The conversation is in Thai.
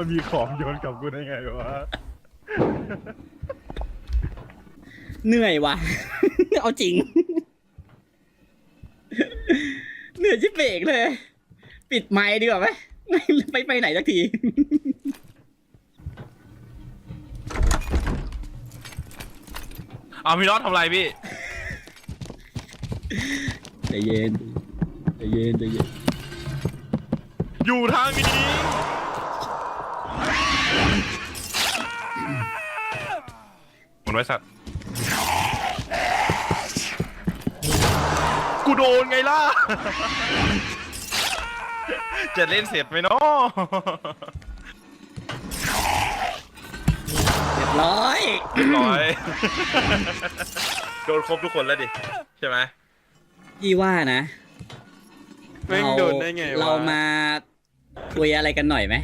มันมีของโยนกลับกูได้ไงวะเหนื่อยว่ะ เอาจริง เหนื่อยชิบเบรกเลย ปิดไมค์ดีกว่าไหมไม่ไปไปไหนสักที เอาพี่น็อตทำอะไรพี่ ใจเย็น ใจเย็น ใจเย็น อยู่ทางนี้ มุนไว้สัตว์ กูโดนไงล่ะ จะเล่นเสร็จไหมเนาะเรียบร้อยเรียบร้อย โดนครบทุกคนแล้วดิ ใช่ไหมยี่ว่านะแม่งโดนได้ไงวะ เรามาคุยอะไรกันหน่อยไหม